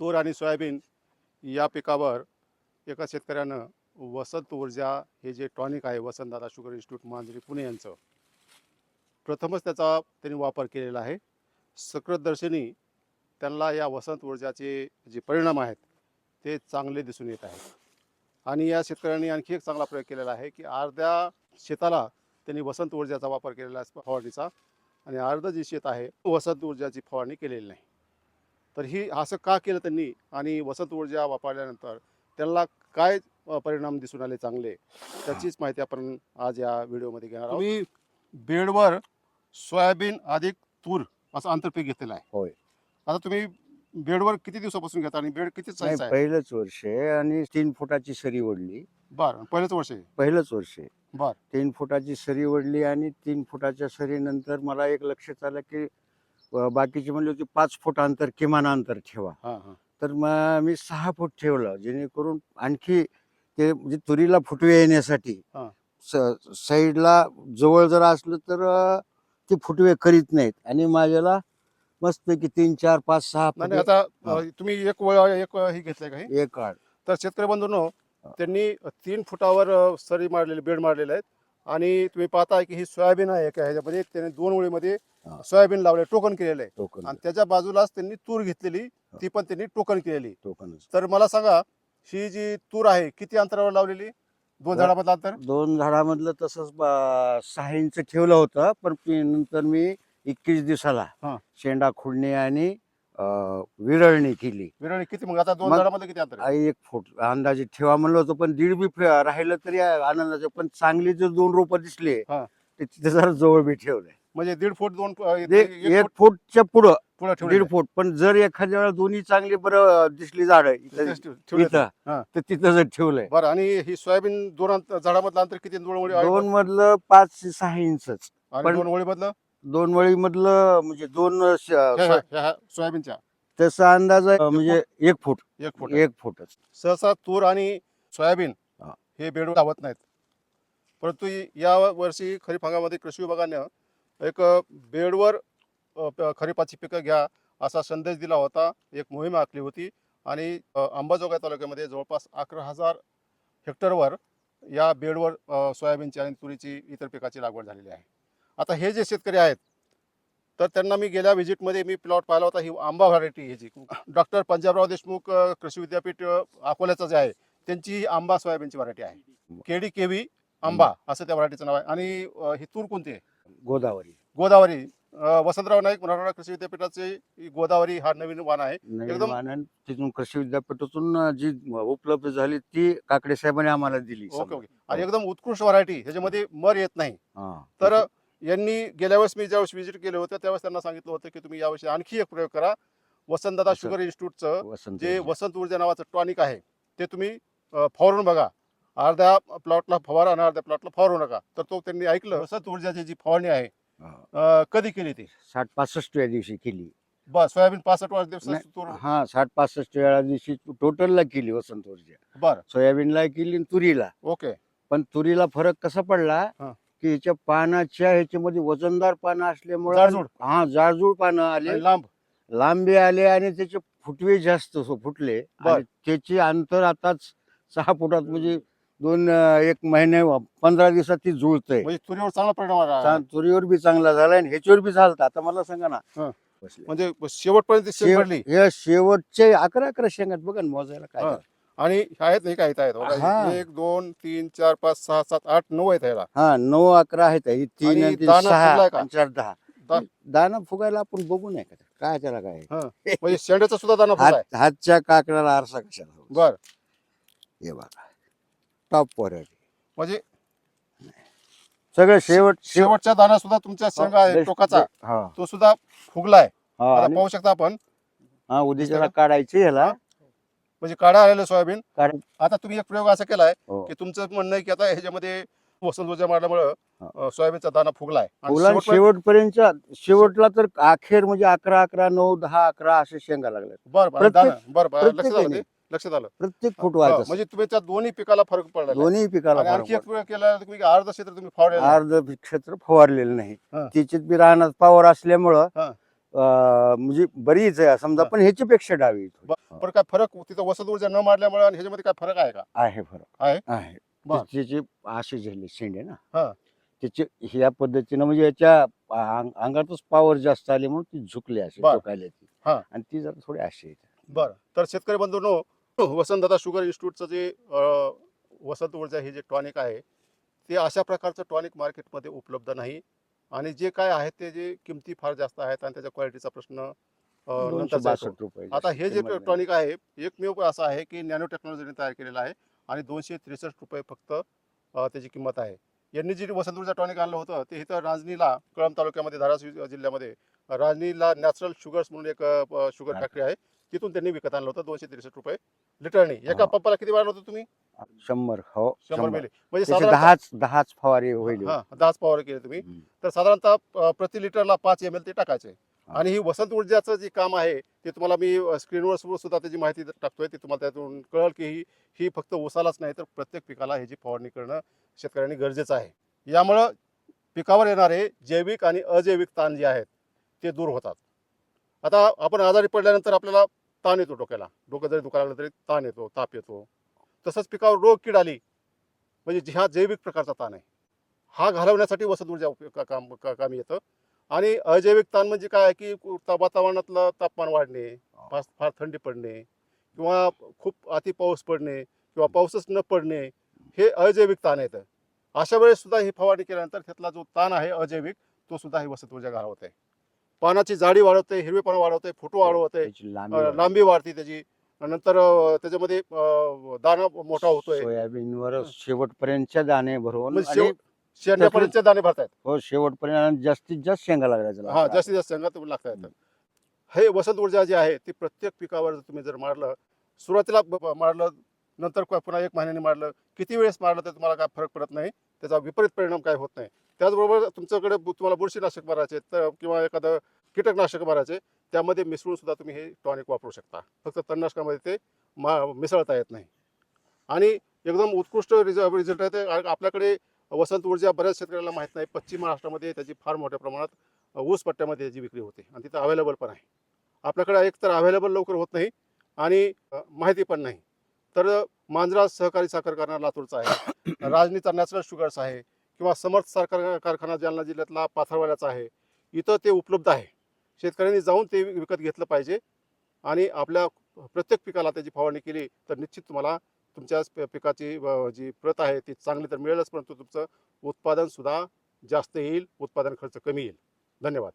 तूर आणि सोयाबीन या पिकावर एका शेतकऱ्यानं वसंत ऊर्जा हे जे टॉनिक आहे वसंतदादा शुगर इन्स्टिट्यूट मांजरी पुणे यांचं प्रथमच त्याचा त्यांनी वापर केलेला आहे. सकृतदर्शनी त्यांना या वसंत ऊर्जाचे जे परिणाम आहेत ते चांगले दिसून येत आहेत. आणि या शेतकऱ्यांनी आणखी एक चांगला प्रयोग केलेला आहे की अर्ध्या शेताला त्यांनी वसंत ऊर्जाचा वापर केलेला आहे फवारणीचा आणि अर्ध जे शेत आहे वसंत ऊर्जाची फवारणी केलेली नाही. तर ही असं का केलं त्यांनी? आणि वसंत ऊर्जा वापरल्यानंतर त्यांना काय परिणाम दिसून आले चांगले? त्याचीच माहिती आपण आज या व्हिडिओमध्ये घेणार आहोत. तुम्ही बेडवर सोयाबीन अधिक तूर असं आंतरपीक घेतलेलं आहे. होय. आता तुम्ही बेडवर किती दिवसापासून घेता आणि बेड किती आहे? पहिलंच वर्ष आहे आणि तीन फुटाची सरी ओढली. बरं पहिलंच वर्ष आहे. पहिलंच वर्ष आहे. बर. तीन फुटाची सरी ओढली आणि तीन फुटाच्या सरीनंतर मला एक लक्षात आलं की बाकीचे म्हणले होते पाच फूट अंतर किमान अंतर ठेवा. तर मग मी सहा फूट ठेवलं जेणेकरून आणखी ते म्हणजे तुरीला फुटवे येण्यासाठी साईडला जवळ जर असलं तर ते फुटवे करीत नाहीत. आणि माझ्याला मस्तपैकी तीन चार पाच सहा आता तुम्ही एक वळ एक हे घेतलंय का हे? एक काढ तर शेतकरी बंधूंनो त्यांनी तीन फुटावर सरी मारलेले बेड मारलेले आहेत. आणि तुम्ही पाहताय की ही सोयाबीन आहे एका ह्याच्यामध्ये त्यांनी दोन ओळीमध्ये हा. सोयाबीन लावले टोकन केलेलं आहे टोकन आणि त्याच्या बाजूलाच त्यांनी तूर घेतलेली ती पण त्यांनी टोकन केलेली टोकनच तर मला सांगा ही जी तूर आहे किती अंतरावर लावलेली दोन. झाडामधलं अंतर दोन झाडामधलं तसंच ब- सहा इंच ठेवलं होतं पण नंतर मी एकवीस दिवसाला हा. शेंडा खुडणी आणि अं, विरळणी केली. विरळी किती? मग आता दोन मग- झाडामध्ये किती अंतर आहे? आई एक फूट अंदाजे ठेवा म्हणलं होतं पण दीड बी फे- राहिलं तरी आनंदाचं पण चांगली जर दोन रोपं दिसले हा. ते तिथे जरा जवळ बी ठेवलंय. म्हणजे दीड फूट दोन अ, एक एक फूट फूटच्या पुढं पुढे दीड फूट. पण जर एखाद्या वेळा दोन्ही चांगली बरं दिसली झाड इथं हा. तर तिथं जर ठेवलंय. बरं आणि ही सोयाबीन दोन अंत- झाडामधलं अंतर किती? दोन ओळी आहे? दोन मधलं पाच ते सहा इंचच. आणि पण- दोन ओळी मधलं दोन वळी मधलं म्हणजे दोन श- श- सोयाबीनच्या. तसा अंदाज आहे, म्हणजे एक फूट. एक फूट. एक फूटच. सहसा तूर आणि सोयाबीन हा. हे बेड लावत नाहीत. परंतु या वर्षी खरीप हंगामामध्ये कृषी विभागानं एक बेडवर अ, प- खरीपाची पिकं घ्या असा संदेश दिला होता. एक मोहीम आखली होती आणि अ, अंबाजोगाई तालुक्यामध्ये जवळपास अकरा हजार हेक्टरवर या बेडवर अ, सोयाबीनची आणि तुरीची इतर पिकाची लागवड झालेली आहे. आता हे जे शेतकरी आहेत तर त्यांना मी गेल्या व्हिजिटमध्ये मी प्लॉट पाहिला होता ही आंबा व्हरायटी ह्याची डॉक्टर पंजाबराव देशमुख कृषी विद्यापीठ अकोल्याचं जे आहे त्यांची ही आंबा सोयाबीनची व्हरायटी आहे. केडी केवी आंबा असं त्या व्हरायटीचं नाव आहे. आणि ही तूर कोणती आहे? गोदावरी. गोदावरी. वसंतराव नाईक मराठवाडा कृषी विद्यापीठाचे गोदावरी हा नवीन वाण आहे. एकदम- तिथून कृषी विद्यापीठातून जी उपलब्ध झाली ती काकडे साहेबांनी आम्हाला दिली ओके ओके. आणि एकदम उत्कृष्ट व्हरायटी ह्याच्यामध्ये मर येत नाही. तर यांनी गेल्या वेळेस मी ज्यावेळेस व्हिजिट केले होते त्यावेळेस त्यांना सांगितलं होतं की तुम्ही यावर्षी आणखी एक प्रयोग करा. वसंतदादा वसंत- शुगर इन्स्टिट्यूटचं जे. वसंत ऊर्जा नावाचं टॉनिक आहे ते तुम्ही फवारून बघा. अर्ध्या प्लॉटला फवारा आणि अर्ध्या प्लॉटला फवारू नका. तर तो त्यांनी ऐकलं. वसंत ऊर्जाची जी फवारणी आहे कधी केली ती? साठ पासष्ट या दिवशी केली. बस सोयाबीन पासष्ट दिवस हा साठ पासष्ट वेळा दिवशी टोटलला केली वसंत ऊर्जा. बर. सोयाबीनला केली आणि तुरीला. ओके. पण तुरीला फरक कसा पडला. की याच्या पानाच्या ह्याच्यामध्ये वजनदार पानं असल्यामुळे जाडजूड. हा जाडजूड पानं आले आणि लांब लांबे आले आणि त्याचे फुटवे जास्त सो- फुटले बर. आणि त्याचे अंतर आताच सहा फुटात म्हणजे दोन अं, एक महिने पंधरा दिवसात ती जुळतंय म्हणजे तुरीवर चांगला परिणाम आला. चा- तुरीवर बी चांगला झाला आणि ह्याच्यावर बी झालता आता मला सांगा ना हा. बसले. म्हणजे शेवटपर्यंत शेंग शेव- पडली या शेवटचे अकरा अकरा शेंगात बघा ना मोजायला काय हा. झालं. आणि आहेत नाही काय आहेत? बघा. हा. एक दोन तीन चार पाच सहा सात आठ नऊ आहेत ह्याला. हा नऊ अकरा आहेत. ही तीन आणि आणि तीन दाना सहा फुगलाय का? आणि चार दहा. दा- दाना फुगायला आपण बघू नाही का? काय त्याला काय? म्हणजे शेंड्याचा सुद्धा दाना हात हातच्या काकड्याला आरसा कशाला? बर. हे बघा. टॉप आहे. म्हणजे सगळं शेवट शेवटचा दाना सुद्धा तुमच्या शेंगा आहे बेस्ट- टोकाचा. हा. तो सुद्धा फुगलाय. हा आता आणि- पाहू शकता आपण. हा उद्याच्याला काढायचे ह्याला. म्हणजे काढा आलेलं सोयाबीन काढ- आता तुम्ही एक प्रयोग असा केलाय हो. की तुमचं म्हणणं आहे की आता ह्याच्यामध्ये वसंत ऊर्जा मारल्यामुळं. अं, सोयाबीनचा दाना फुगलाय आणि शेवटपर्यंत- शेवटपर्यंत शेवटला तर अखेर म्हणजे अकरा अकरा नऊ दहा अकरा असे शेंगा लागल्या बरं बरं प्रत्येक- दाना बरं बरं लक्षात आलं प्रत्येकाने. ते? लक्षात आलं प्रत्येक फूट हा, व्हायचं म्हणजे तुम्ही त्या दोन्ही पिकाला फरक पडला दोन्ही पिकाला आणि फरक आणखी एक पडतो. प्रयोग केला तुम्ही अर्ध क्षेत्र तुम्ही फावडेल अर्ध क्षेत्र फवारलेलं नाही हा. त्याच्यात बी रानात पावर असल्यामुळं हा. अं, म्हणजे बरीच आहे समजा हा. पण ह्याच्यापेक्षा डावी ब- हो. पण काय फरक तिथं वसंत ऊर्जा न मारल्यामुळे आणि ह्याच्यामध्ये काय फरक आहे का आहे फरक आहे? आहे बर. त्याचे असे झाले शेंडे ना हा. त्याचे ह्या पद्धतीनं म्हणजे याच्या अंग- अंगातच पॉवर जास्त आली म्हणून ती झुकली अशी बर. झुकायला ती हा. आणि ती जरा थोडी अशी आहे. बरं तर शेतकरी बंधूंनो वसंतदादा शुगर इन्स्टिट्यूटचं जे अ, वसंत ऊर्जा हे जे टॉनिक आहे ते अशा प्रकारचं टॉनिक मार्केटमध्ये उपलब्ध नाही आणि जे काय आहे ते जे किमती फार जास्त आहेत आणि त्याच्या क्वालिटीचा प्रश्न बासष्ट रुपये आता हे जे किंमत आहे. टॉनिक आहे एकमेव असं आहे की नॅनो टेक्नॉलॉजीने तयार केलेलं आहे आणि दोनशे त्रेसष्ट रुपये फक्त अ, त्याची किंमत आहे यांनी जे वसंत ऊर्जा टॉनिक आणलं होतं ते इथं राजनीला कळंब तालुक्यामध्ये धाराशिव जिल्ह्यामध्ये राजनीला नॅचरल शुगर्स म्हणून एक अ, शुगर हा. फॅक्टरी आहे तिथून त्यांनी विकत आणलं होतं दोनशे त्रेसष्ट रुपये लिटरनी एका हा. पंपाला किती मारलं होतं तुम्ही शंभर हो शंभर मिली म्हणजे त्याचे साधारण दहाच दहाच फवारे होईल हा दहाच पॉवर केले तुम्ही हम्म. तर साधारणतः अ, प्रति लिटरला पाच एम एल ते टाकायचे. आणि ही वसंत ऊर्जाचं जे काम आहे ते तुम्हाला मी स्क्रीनवर सुद्धा सुद्धा त्याची माहिती टाकतोय. ते तुम्हाला त्यातून कळेल की ही ही फक्त ऊसालाच नाही तर प्रत्येक पिकाला ह्याची फवारणी करणं शेतकऱ्यांनी गरजेचं आहे. यामुळं पिकावर येणारे जैविक आणि अजैविक ताण जे आहेत ते दूर होतात. आता आपण आजारी पडल्यानंतर आपल्याला ताण येतो डोक्याला. डोकं जरी दुखायला लागलं तरी ताण येतो ताप येतो. तसंच पिकावर रोग कीड आली म्हणजे हा जैविक प्रकारचा ताण आहे. हा घालवण्यासाठी वसंत ऊर्जा उपयोग काम कामी येतं. आणि अजैविक ताण म्हणजे काय आहे की वातावरणातलं तापमान वाढणे फार फार थंडी पडणे किंवा खूप अति पाऊस पडणे किंवा पाऊसच न पडणे हे अजैविक ताण येतं अशा वेळेस सुद्धा ही फवारणी केल्यानंतर त्यातला जो ताण आहे अजैविक तो सुद्धा ही वसंत ऊर्जा घालवते पानाची जाडी वाढवते हिरवेपणा वाढवते फुटवा वाढवते लांबी वाढते त्याची. नंतर त्याच्यामध्ये दाना मोठा होतोय. सोयाबीनवर शेवटपर्यंतच्या दाणे भरून शेंड्यापर्यंतचे दाणे भरतायत. हो शेवटपर्यंत आणि जास्तीत जास्त शेंगा लागल्या हा जास्तीत जास्त शेंगा तुम्ही लागता येतात हे वसंत ऊर्जा जी आहे ती प्रत्येक पिकावर जर तुम्ही जर मारलं सुरुवातीला ब- ब- मारलं नंतर क- पुन्हा एक महिन्याने मारलं किती वेळेस मारलं तर तुम्हाला काय फरक पडत नाही? त्याचा विपरीत परिणाम काय होत नाही? त्याचबरोबर तुमच्याकडे बु- तुम्हाला बुरशीनाशक मारायचे तर किंवा एखादं कीटकनाशक मारायचे त्यामध्ये मिसळून सुद्धा तुम्ही हे टॉनिक वापरू शकता. फक्त तणनाशकामध्ये ते मा मिसळता येत नाही. आणि एकदम उत्कृष्ट रिझ रिझल्ट आहे ते आ- आपल्याकडे वसंत ऊर्जा बऱ्याच शेतकऱ्यांना माहीत नाही. पश्चिम महाराष्ट्रामध्ये त्याची फार मोठ्या प्रमाणात ऊस पट्ट्यामध्ये त्याची विक्री होते आणि तिथं अवेलेबल पण आहे. आपल्याकडे एक तर अवेलेबल लवकर होत नाही आणि माहिती पण नाही. तर मांजरा सहकारी साखर कारखाना लातूरचा आहे. राजनीचा नॅचरल शुगर्स आहे किंवा समर्थ साखर कारखाना जालना जिल्ह्यातला पाथरवाड्याचा आहे. इथं ते उपलब्ध आहे. शेतकऱ्यांनी जाऊन ते विकत घेतलं पाहिजे आणि आपल्या प्रत्येक पिकाला त्याची फवारणी केली तर निश्चित तुम्हाला तुमच्या प- पिकाची जी प्रत आहे ती चांगली तर मिळेलच परंतु तुमचं उत्पादनसुद्धा जास्त येईल उत्पादन खर्च कमी येईल. धन्यवाद.